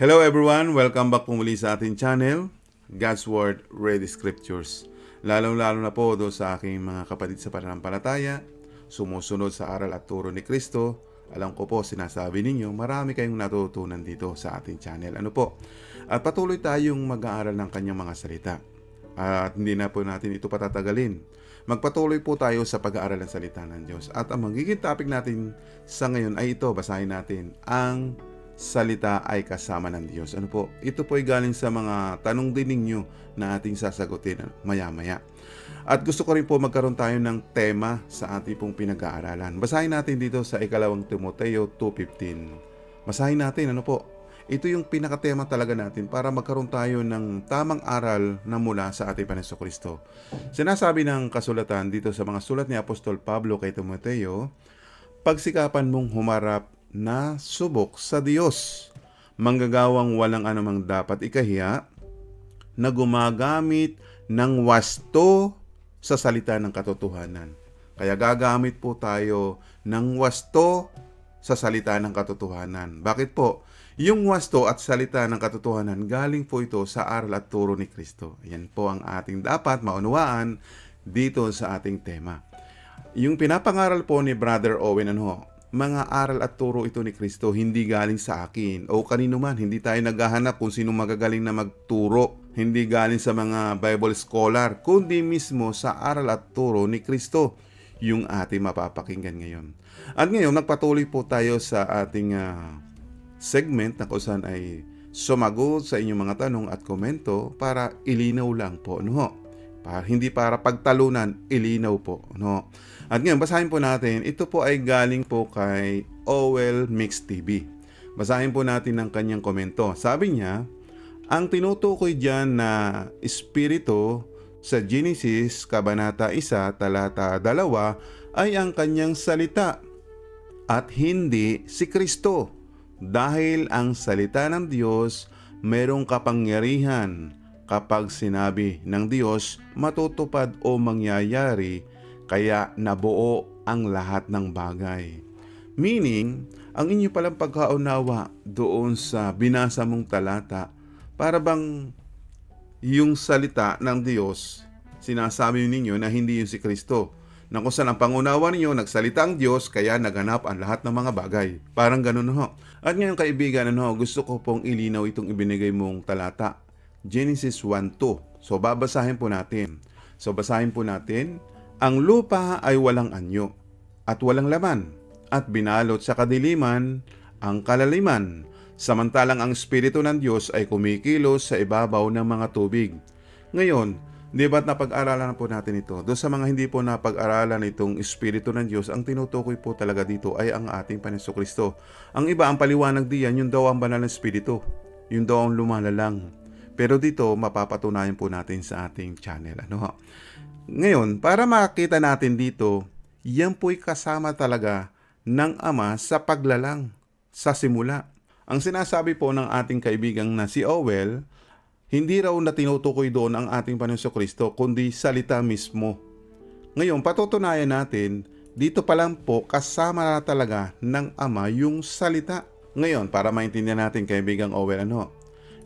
Hello everyone! Welcome back po muli sa ating channel, God's Word Read Scriptures. Lalong-lalo na po do sa aking mga kapatid sa pananampalataya, sumusunod sa aral at turo ni Kristo. Alam ko po, sinasabi ninyo, marami kayong natutunan dito sa ating channel. Ano po? At patuloy tayong mag-aaral ng kanyang mga salita. At hindi na po natin ito patatagalin. Magpatuloy po tayo sa pag-aaral ng salita ng Diyos. At ang magiging topic natin sa ngayon ay ito, basahin natin, ang salita ay kasama ng Diyos. Ano po? Ito po ay galing sa mga tanong din ninyo na ating sasagutin maya-maya. At gusto ko rin po magkaroon tayo ng tema sa ating pong pinag-aaralan. Basahin natin dito sa ikalawang Timoteo 2.15. Basahin natin, ano po? Ito yung pinakatema talaga natin para magkaroon tayo ng tamang aral na mula sa ating Panginoon Kristo. Sinasabi ng kasulatan dito sa mga sulat ni Apostol Pablo kay Timoteo, pagsikapan mong humarap na subok sa Diyos, manggagawang walang anumang dapat ikahiya, na gumagamit ng wasto sa salita ng katotohanan. Kaya gagamit po tayo ng wasto sa salita ng katotohanan. Bakit po? Yung wasto at salita ng katotohanan, galing po ito sa aral at turo ni Kristo. Yan po ang ating dapat maunawaan dito sa ating tema. Yung pinapangaral po ni Brother Owen, ano, mga aral at turo ito ni Kristo, hindi galing sa akin o kanino man. Hindi tayo naghahanap kung sino magagaling na magturo. Hindi galing sa mga Bible scholar, kundi mismo sa aral at turo ni Kristo yung ating mapapakinggan ngayon. At ngayon, nagpatuloy po tayo sa ating ah, segment na kung saan ay sumagot sa inyong mga tanong at komento para ilinaw lang po. No? ho? Para, hindi para pagtalunan, ilinaw po. No? At ngayon, basahin po natin. Ito po ay galing po kay OL Mix TV. Basahin po natin ang kanyang komento. Sabi niya, ang tinutukoy dyan na espiritu sa Genesis, Kabanata 1, Talata 2 ay ang kanyang salita at hindi si Kristo. Dahil ang salita ng Diyos merong kapangyarihan kapag sinabi ng Diyos matutupad o mangyayari kaya nabuo ang lahat ng bagay. Meaning, ang inyo palang pagkaunawa doon sa binasa mong talata para bang yung salita ng Diyos, sinasabi ninyo na hindi yun si Kristo. Na kung saan ang pangunawa ninyo, nagsalita ang Diyos, kaya naganap ang lahat ng mga bagay. Parang ganun ho. At ngayon kaibigan, ano, gusto ko pong ilinaw itong ibinigay mong talata. Genesis 1.2. So babasahin po natin. So basahin po natin. Ang lupa ay walang anyo at walang laman at binalot sa kadiliman ang kalaliman samantalang ang Espiritu ng Diyos ay kumikilos sa ibabaw ng mga tubig. Ngayon, di ba't napag-aralan na po natin ito? Doon sa mga hindi po napag-aralan itong Espiritu ng Diyos, ang tinutukoy po talaga dito ay ang ating Panginoon Kristo. Ang iba, ang paliwanag diyan, yun daw ang banal na Espiritu. Yun daw ang lumalalang. Pero dito, mapapatunayan po natin sa ating channel. Ano? Ngayon, para makita natin dito, yan po'y kasama talaga ng Ama sa paglalang, sa simula. Ang sinasabi po ng ating kaibigang na si Owel, hindi raw na tinutukoy doon ang ating Panginoon Kristo, kundi salita mismo. Ngayon, patutunayan natin, dito pa lang po kasama na talaga ng Ama yung salita. Ngayon, para maintindihan natin kaibigang Owel, ano?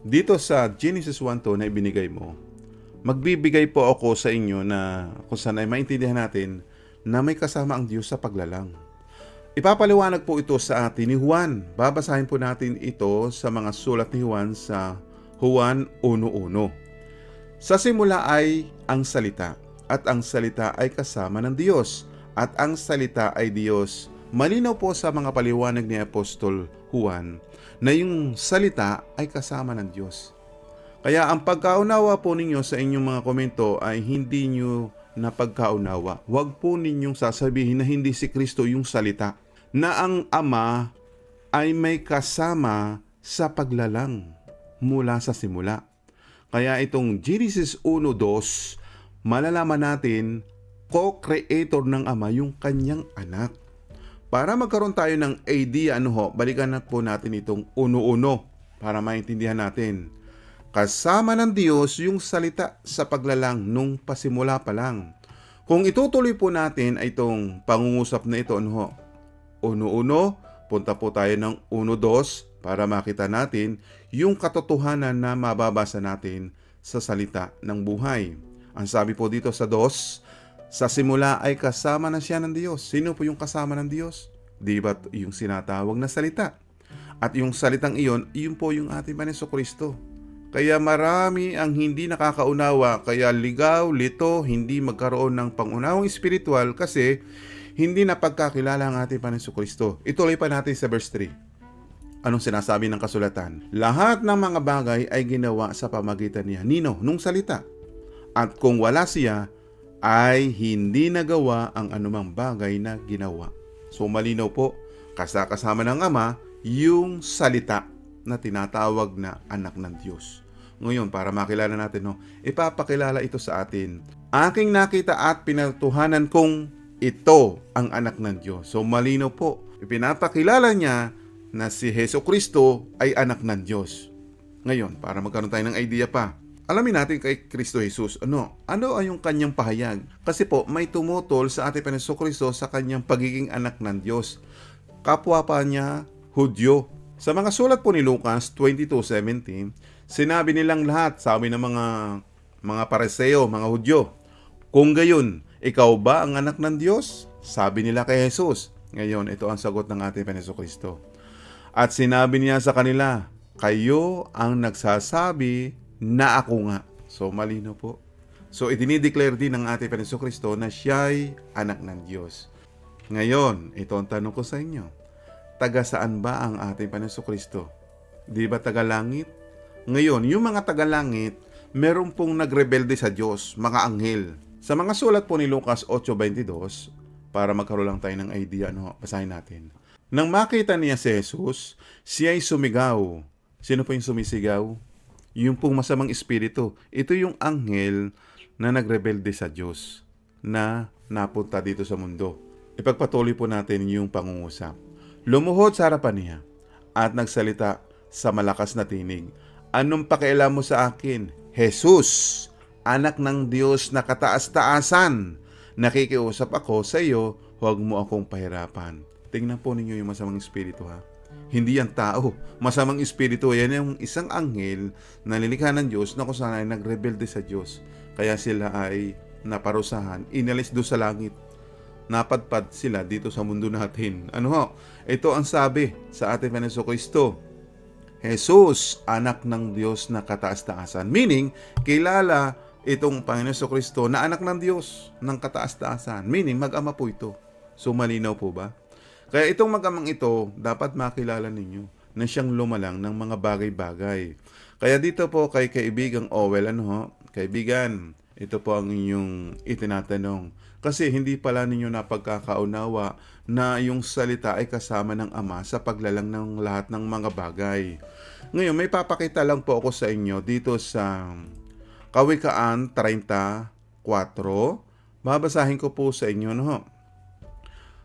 Dito sa Genesis 1.2 na ibinigay mo, magbibigay po ako sa inyo na kung saan ay maintindihan natin na may kasama ang Diyos sa paglalang. Ipapaliwanag po ito sa atin ni Juan. Babasahin po natin ito sa mga sulat ni Juan sa Juan 1.1. Sa simula ay ang salita, at ang salita ay kasama ng Diyos, at ang salita ay Diyos. Malinaw po sa mga paliwanag ni Apostol Juan na yung salita ay kasama ng Diyos. Kaya ang pagkaunawa po ninyo sa inyong mga komento ay hindi nyo na pagkaunawa. Huwag po ninyong sasabihin na hindi si Kristo yung salita. Na ang Ama ay may kasama sa paglalang mula sa simula. Kaya itong Genesis 1.2, malalaman natin co-creator ng Ama yung kanyang anak. Para magkaroon tayo ng idea, ano ho, balikan na po natin itong uno-uno para maintindihan natin. Kasama ng Diyos yung salita sa paglalang nung pasimula pa lang. Kung itutuloy po natin ay itong pangungusap na ito, ano ho, uno-uno, punta po tayo ng uno-dos, para makita natin yung katotohanan na mababasa natin sa salita ng buhay. Ang sabi po dito sa dos, sa simula ay kasama na siya ng Diyos. Sino po yung kasama ng Diyos? Di ba yung sinatawag na salita? At yung salitang iyon, iyon po yung ating Paneso Kristo. Kaya marami ang hindi nakakaunawa, kaya ligaw, lito, hindi magkaroon ng pangunawang espiritual kasi hindi napagkakilala ang ating Paneso Kristo. Ituloy pa natin sa verse 3. Anong sinasabi ng kasulatan? Lahat ng mga bagay ay ginawa sa pamagitan niya. Nino, nung salita. At kung wala siya, ay hindi nagawa ang anumang bagay na ginawa. So malinaw po, kasakasama ng Ama, yung salita na tinatawag na anak ng Diyos. Ngayon, para makilala natin, no, ipapakilala ito sa atin. Aking nakita at pinatuhanan kong ito ang anak ng Diyos. So malinaw po, ipinapakilala niya na si Heso Kristo ay anak ng Diyos. Ngayon, para magkaroon tayo ng idea pa, alamin natin kay Kristo Jesus, ano? Ano ay yung kanyang pahayag? Kasi po, may tumutol sa ating Panginoon Kristo sa kanyang pagiging anak ng Diyos. Kapwa pa niya, Hudyo. Sa mga sulat po ni Lucas 22.17, sinabi nilang lahat, sabi ng mga mga pareseo, mga Hudyo, kung gayon, ikaw ba ang anak ng Diyos? Sabi nila kay Jesus. Ngayon, ito ang sagot ng ating Panginoon Kristo. At sinabi niya sa kanila, kayo ang nagsasabi na ako nga. So, malino po. So, itinideclare din ng ating Panginoon Kristo na siya'y anak ng Diyos. Ngayon, ito ang tanong ko sa inyo. Taga saan ba ang ating Panginoon Kristo? Di ba taga langit? Ngayon, yung mga taga langit, meron pong nagrebelde sa Diyos, mga anghel. Sa mga sulat po ni Lucas 8.22, para magkaroon lang tayo ng idea, no? basahin natin. Nang makita niya si Jesus, siya ay sumigaw. Sino po yung sumisigaw? Yung pong masamang espiritu. Ito yung anghel na nagrebelde sa Diyos na napunta dito sa mundo. Ipagpatuloy po natin yung pangungusap. Lumuhod sa harapan niya at nagsalita sa malakas na tinig. Anong pakialam mo sa akin? Jesus, anak ng Diyos na kataas-taasan. Nakikiusap ako sa iyo, huwag mo akong pahirapan. Tingnan po ninyo yung masamang espiritu ha. Hindi yan tao. Masamang espiritu, yan yung isang anghel na nilikha ng Diyos na kung saan ay nagrebelde sa Diyos. Kaya sila ay naparusahan, inalis do sa langit. Napadpad sila dito sa mundo natin. Ano ho? Ito ang sabi sa ating Panginoon Kristo. Jesus, anak ng Diyos na kataas-taasan. Meaning, kilala itong Panginoon Kristo na anak ng Diyos ng kataas-taasan. Meaning, mag-ama po ito. So, malinaw po ba? Kaya itong mag-amang ito, dapat makilala ninyo na siyang lumalang ng mga bagay-bagay. Kaya dito po kay kaibigang Owel, ano ho? Kaibigan, ito po ang inyong itinatanong. Kasi hindi pala ninyo napagkakaunawa na yung salita ay kasama ng Ama sa paglalang ng lahat ng mga bagay. Ngayon, may papakita lang po ako sa inyo dito sa Kawikaan 34. Babasahin ko po sa inyo, no?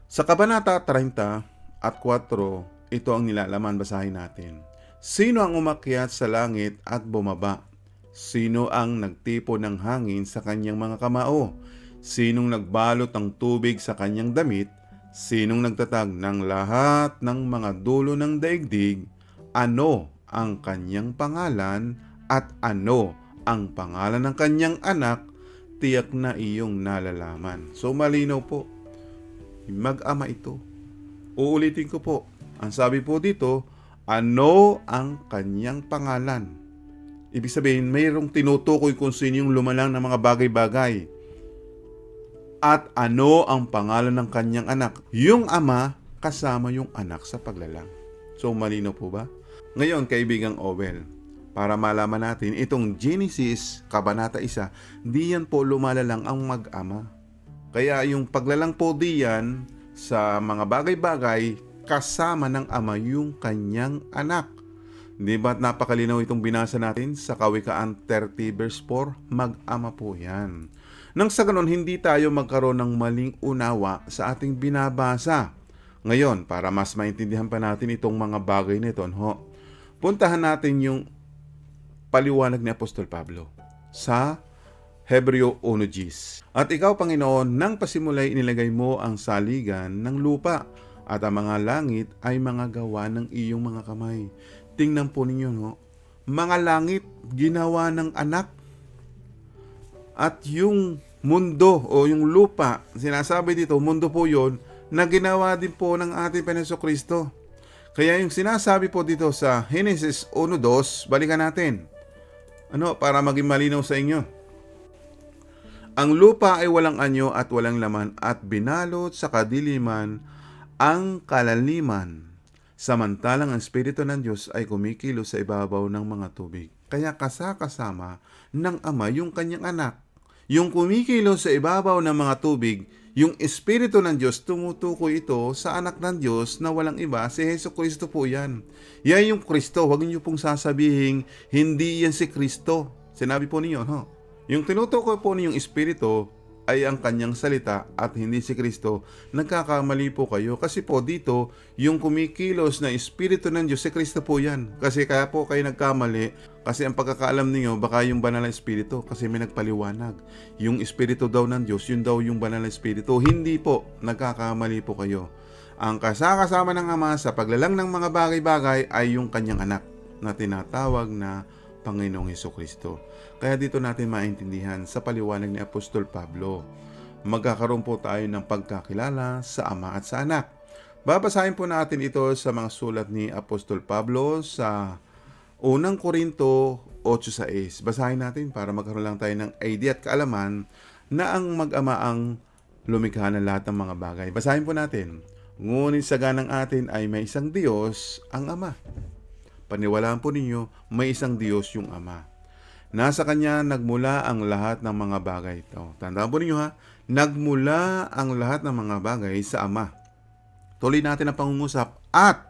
Sa Kabanata 30 at 4, ito ang nilalaman, basahin natin. Sino ang umakyat sa langit at bumaba? Sino ang nagtipo ng hangin sa kanyang mga kamao? Sinong nagbalot ng tubig sa kanyang damit? Sinong nagtatag ng lahat ng mga dulo ng daigdig? Ano ang kanyang pangalan at ano ang pangalan ng kanyang anak? Tiyak na iyong nalalaman. So malinaw po, mag-ama ito. Uulitin ko po, ang sabi po dito, ano ang kanyang pangalan? Ibig sabihin, mayroong tinutukoy kung sino yung lumalang ng mga bagay-bagay. At ano ang pangalan ng kanyang anak? Yung ama kasama yung anak sa paglalang. So, malino po ba? Ngayon, kaibigang Owel, para malaman natin, itong Genesis, Kabanata 1, di yan po lumalalang ang mag-ama. Kaya yung paglalang po diyan sa mga bagay-bagay kasama ng ama yung kanyang anak. Di ba napakalinaw itong binasa natin sa Kawikaan 30 verse 4? Mag-ama po yan. Nang sa ganon, hindi tayo magkaroon ng maling unawa sa ating binabasa. Ngayon, para mas maintindihan pa natin itong mga bagay nito, ho, puntahan natin yung paliwanag ni Apostol Pablo sa Hebreo 1.10. At ikaw, Panginoon, nang pasimulay inilagay mo ang saligan ng lupa At ang mga langit ay mga gawa ng iyong mga kamay. Tingnan po ninyo, no? Mga langit, ginawa ng anak. At yung mundo o yung lupa, sinasabi dito, mundo po yon na ginawa din po ng ating Peneso Kristo. Kaya yung sinasabi po dito sa Genesis 1.2, balikan natin. Ano, para maging malinaw sa inyo. Ang lupa ay walang anyo at walang laman at binalot sa kadiliman ang kalaliman. Samantalang ang Espiritu ng Diyos ay kumikilos sa ibabaw ng mga tubig. Kaya kasakasama ng Ama yung kanyang anak. Yung kumikilos sa ibabaw ng mga tubig, yung Espiritu ng Diyos, tumutukoy ito sa anak ng Diyos na walang iba, si Heso Kristo po yan. Yan yung Kristo, huwag niyo pong sasabihin, hindi yan si Kristo. Sinabi po ninyo, no? Yung tinutukoy po ninyong Espiritu ay ang kanyang salita at hindi si Kristo, nagkakamali po kayo. Kasi po dito, yung kumikilos na Espiritu ng Diyos, si Kristo po yan. Kasi kaya po kayo nagkamali, kasi ang pagkakaalam ninyo, baka yung banal na Espiritu, kasi may nagpaliwanag. Yung Espiritu daw ng Diyos, yun daw yung banal na Espiritu. Hindi po, nagkakamali po kayo. Ang kasakasama ng Ama sa paglalang ng mga bagay-bagay ay yung kanyang anak na tinatawag na Panginoong Heso Kristo. Kaya dito natin maintindihan sa paliwanag ni Apostol Pablo. Magkakaroon po tayo ng pagkakilala sa Ama at sa Anak. Babasahin po natin ito sa mga sulat ni Apostol Pablo sa unang Korinto 8.6. Basahin natin para magkaroon lang tayo ng idea at kaalaman na ang mag-ama ang lumikha ng lahat ng mga bagay. Basahin po natin. Ngunit sa ganang atin ay may isang Diyos, ang Ama. Paniwalaan po ninyo, may isang Diyos yung Ama. Nasa Kanya nagmula ang lahat ng mga bagay. O, tandaan po ninyo ha, nagmula ang lahat ng mga bagay sa Ama. Tuloy natin ang pangungusap at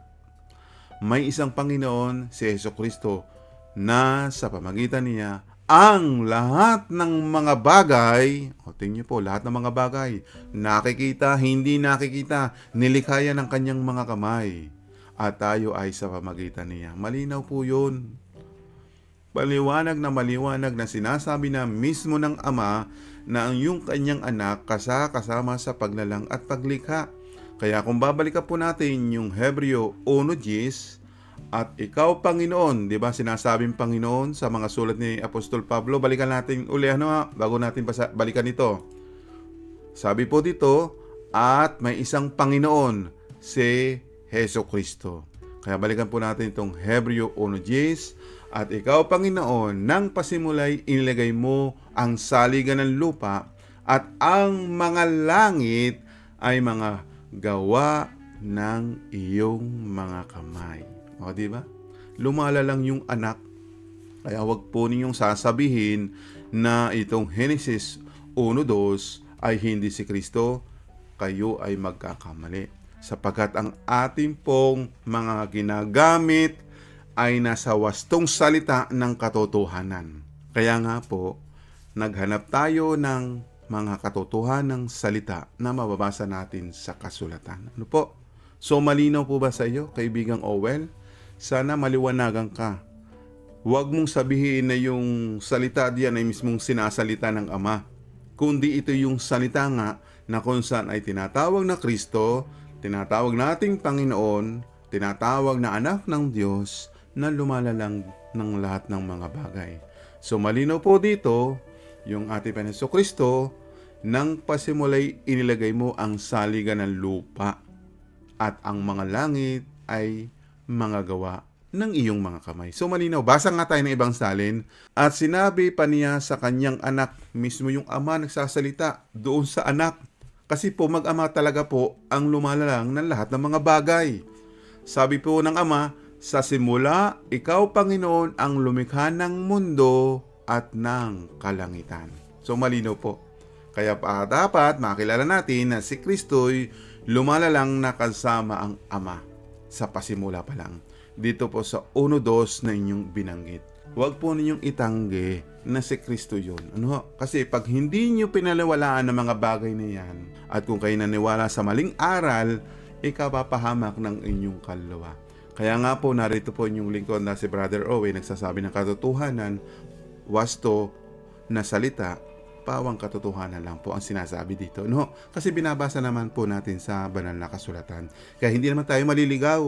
may isang Panginoon si Yeso Kristo na sa pamagitan niya ang lahat ng mga bagay, o niyo po, lahat ng mga bagay, nakikita, hindi nakikita, nilikha yan ng kanyang mga kamay. At tayo ay sa pamagitan niya. Malinaw po yun. Paliwanag na maliwanag na sinasabi na mismo ng Ama na ang yung kanyang anak kasakasama sa paglalang at paglikha. Kaya kung babalikan po natin yung Hebreo 1.10 at ikaw Panginoon, 'di ba? Sinasabing Panginoon sa mga sulat ni Apostol Pablo. Balikan natin uli ano ha, bago natin basa, balikan ito. Sabi po dito, at may isang Panginoon si Heso Kristo. Kaya balikan po natin itong Hebreo 1.10 at ikaw Panginoon, nang pasimulay inilagay mo ang saligan ng lupa at ang mga langit ay mga gawa ng iyong mga kamay. O, di ba? Lumala lang yung anak. Kaya wag po ninyong sasabihin na itong Genesis 1.2 ay hindi si Kristo, kayo ay magkakamali. Sapagkat ang ating pong mga ginagamit ay nasa wastong salita ng katotohanan. Kaya nga po, naghanap tayo ng mga katotohanan ng salita na mababasa natin sa kasulatan. Ano po? So malinaw po ba sa iyo, kaibigang Owel? Sana maliwanagan ka. Huwag mong sabihin na yung salita diyan ay mismong sinasalita ng Ama. Kundi ito yung salita nga na kung saan ay tinatawag na Kristo, tinatawag nating Panginoon, tinatawag na anak ng Diyos na lumalalang ng lahat ng mga bagay. So malinaw po dito, yung ating Panginoon Kristo, nang pasimulay inilagay mo ang saligan ng lupa at ang mga langit ay mga gawa ng iyong mga kamay. So malinaw, basa nga tayo ng ibang salin at sinabi pa niya sa kanyang anak, mismo yung ama nagsasalita doon sa anak. Kasi po mag-ama talaga po ang lumalalang ng lahat ng mga bagay. Sabi po ng ama, sa simula, ikaw Panginoon ang lumikha ng mundo at ng kalangitan. So malinaw po. Kaya pa dapat makilala natin na si Kristo'y lumalalang na kasama ang Ama sa pasimula pa lang. Dito po sa 1.2 na inyong binanggit. Huwag po ninyong itanggi na si Kristo yun. Ano? Kasi pag hindi nyo pinalawalaan ng mga bagay na yan, at kung kayo naniwala sa maling aral, ikapapahamak ng inyong kaluluwa. Kaya nga po, narito po inyong lingkod na si Brother Owen, nagsasabi ng katotohanan, wasto na salita, pawang katotohanan lang po ang sinasabi dito. No? Kasi binabasa naman po natin sa banal na kasulatan. Kaya hindi naman tayo maliligaw.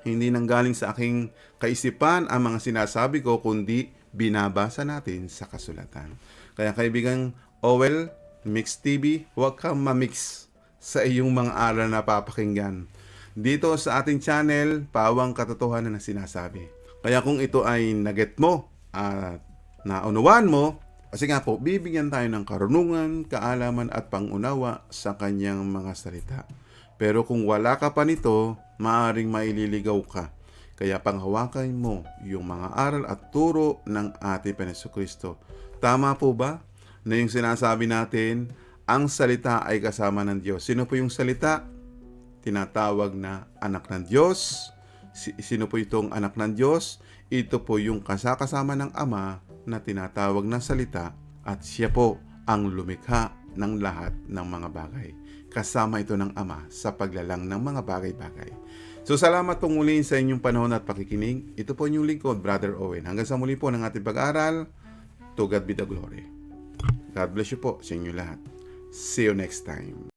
Hindi nanggaling sa aking kaisipan ang mga sinasabi ko, kundi binabasa natin sa kasulatan. Kaya kaibigan Owel, Mix TV, huwag kang mamix sa iyong mga aral na papakinggan. Dito sa ating channel, pawang katotohanan na sinasabi. Kaya kung ito ay naget mo at naunawaan mo, kasi nga po, bibigyan tayo ng karunungan, kaalaman at pangunawa sa kanyang mga salita. Pero kung wala ka pa nito, maaring maililigaw ka. Kaya panghawakan mo yung mga aral at turo ng ating Peneso Kristo. Tama po ba na yung sinasabi natin, ang salita ay kasama ng Diyos. Sino po yung salita? Tinatawag na anak ng Diyos. Si- Sino po itong anak ng Diyos? Ito po yung kasakasama ng Ama na tinatawag na salita at siya po ang lumikha ng lahat ng mga bagay. Kasama ito ng Ama sa paglalang ng mga bagay-bagay. So salamat po muli sa inyong panahon at pakikinig. Ito po yung lingkod, Brother Owen. Hanggang sa muli po ng ating pag-aaral. To God be the glory. God bless you po sa inyo lahat. See you next time.